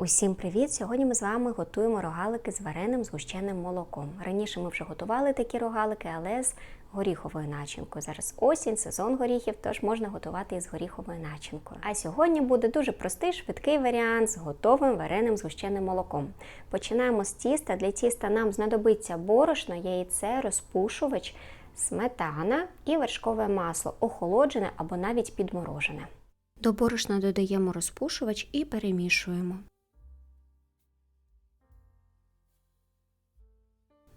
Усім привіт! Сьогодні ми з вами готуємо рогалики з вареним згущеним молоком. Раніше ми вже готували такі рогалики, але з горіховою начинкою. Зараз осінь, сезон горіхів, тож можна готувати із горіховою начинкою. А сьогодні буде дуже простий, швидкий варіант з готовим вареним згущеним молоком. Починаємо з тіста. Для тіста нам знадобиться борошно, яйце, розпушувач, сметана і вершкове масло, охолоджене або навіть підморожене. До борошна додаємо розпушувач і перемішуємо.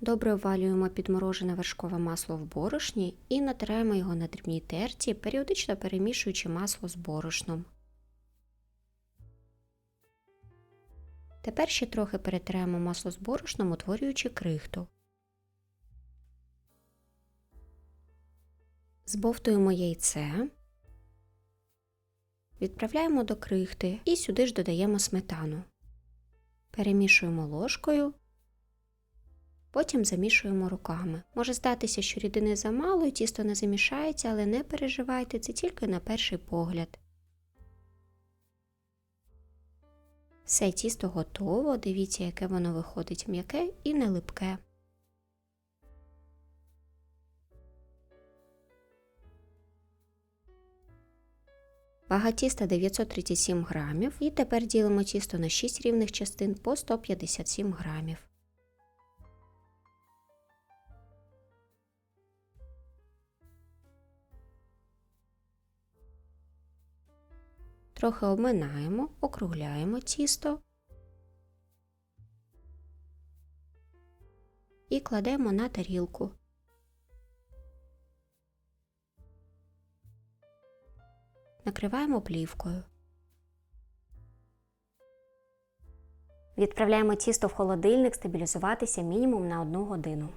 Добре овалюємо підморожене вершкове масло в борошні і натираємо його на дрібній терці, періодично перемішуючи масло з борошном. Тепер ще трохи перетираємо масло з борошном, утворюючи крихту. Збовтуємо яйце. Відправляємо до крихти і сюди ж додаємо сметану. Перемішуємо ложкою Потім замішуємо руками. Може здатися, що рідини замало і тісто не замішається, але не переживайте, це тільки на перший погляд. Все тісто готово, дивіться, яке воно виходить м'яке і не липке. Вага тіста 937 грамів. І тепер ділимо тісто на 6 рівних частин по 157 грамів. Трохи обминаємо, округляємо тісто і кладемо на тарілку. Накриваємо плівкою. Відправляємо тісто в холодильник стабілізуватися мінімум на 1 годину.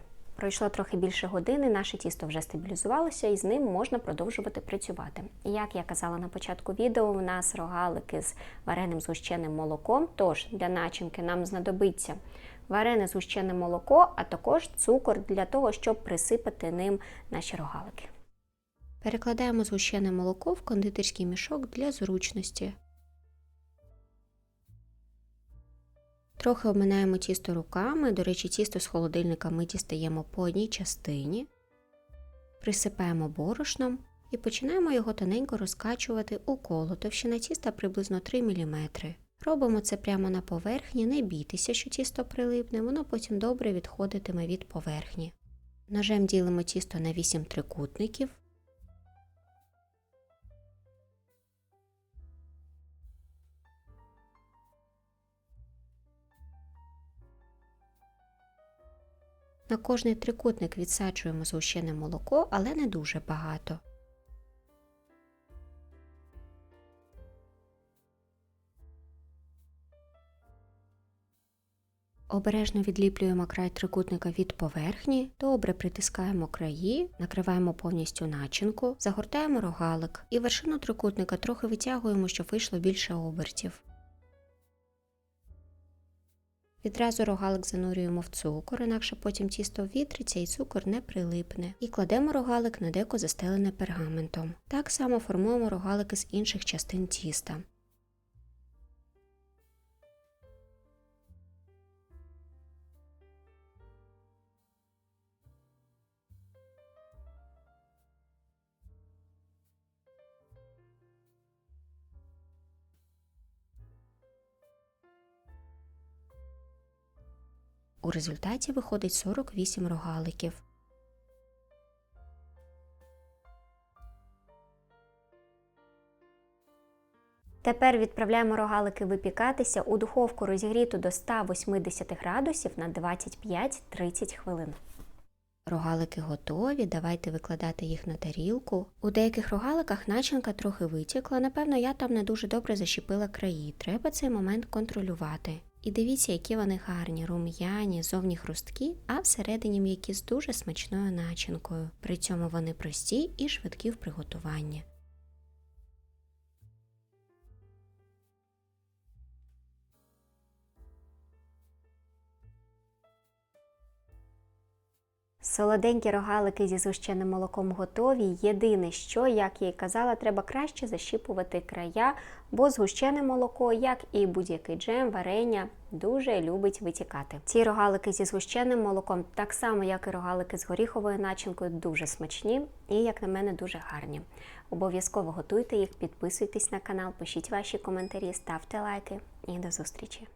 Пройшло трохи більше години, наше тісто вже стабілізувалося і з ним можна продовжувати працювати. Як я казала на початку відео, у нас рогалики з вареним згущеним молоком, тож для начинки нам знадобиться варене згущене молоко, а також цукор для того, щоб присипати ним наші рогалики. Перекладаємо згущене молоко в кондитерський мішок для зручності. Трохи обминаємо тісто руками, до речі, тісто з холодильника ми дістаємо по одній частині, присипаємо борошном і починаємо його тоненько розкачувати у коло, товщина тіста приблизно 3 мм. Робимо це прямо на поверхні, не бійтеся, що тісто прилипне, воно потім добре відходитиме від поверхні. Ножем ділимо тісто на 8 трикутників. На кожний трикутник відсаджуємо згущене молоко, але не дуже багато. Обережно відліплюємо край трикутника від поверхні, добре притискаємо краї, накриваємо повністю начинку, загортаємо рогалик і вершину трикутника трохи витягуємо, щоб вийшло більше обертів. Відразу рогалик занурюємо в цукор, інакше потім тісто вітриться і цукор не прилипне. І кладемо рогалик на деко застелене пергаментом. Так само формуємо рогалики з інших частин тіста. У результаті виходить 48 рогаликів. Тепер відправляємо рогалики випікатися у духовку розігріту до 180 градусів на 25-30 хвилин. Рогалики готові, давайте викладати їх на тарілку. У деяких рогаликах начинка трохи витікла, напевно, я там не дуже добре защепила краї. Треба цей момент контролювати. І дивіться, які вони гарні, рум'яні, зовні хрусткі, а всередині м'які з дуже смачною начинкою. При цьому вони прості і швидкі в приготуванні. Солоденькі рогалики зі згущеним молоком готові. Єдине, що, як я й казала, треба краще защіпувати края, бо згущене молоко, як і будь-який джем, варення, дуже любить витікати. Ці рогалики зі згущеним молоком, так само як і рогалики з горіховою начинкою, дуже смачні і, як на мене, дуже гарні. Обов'язково готуйте їх, підписуйтесь на канал, пишіть ваші коментарі, ставте лайки і до зустрічі!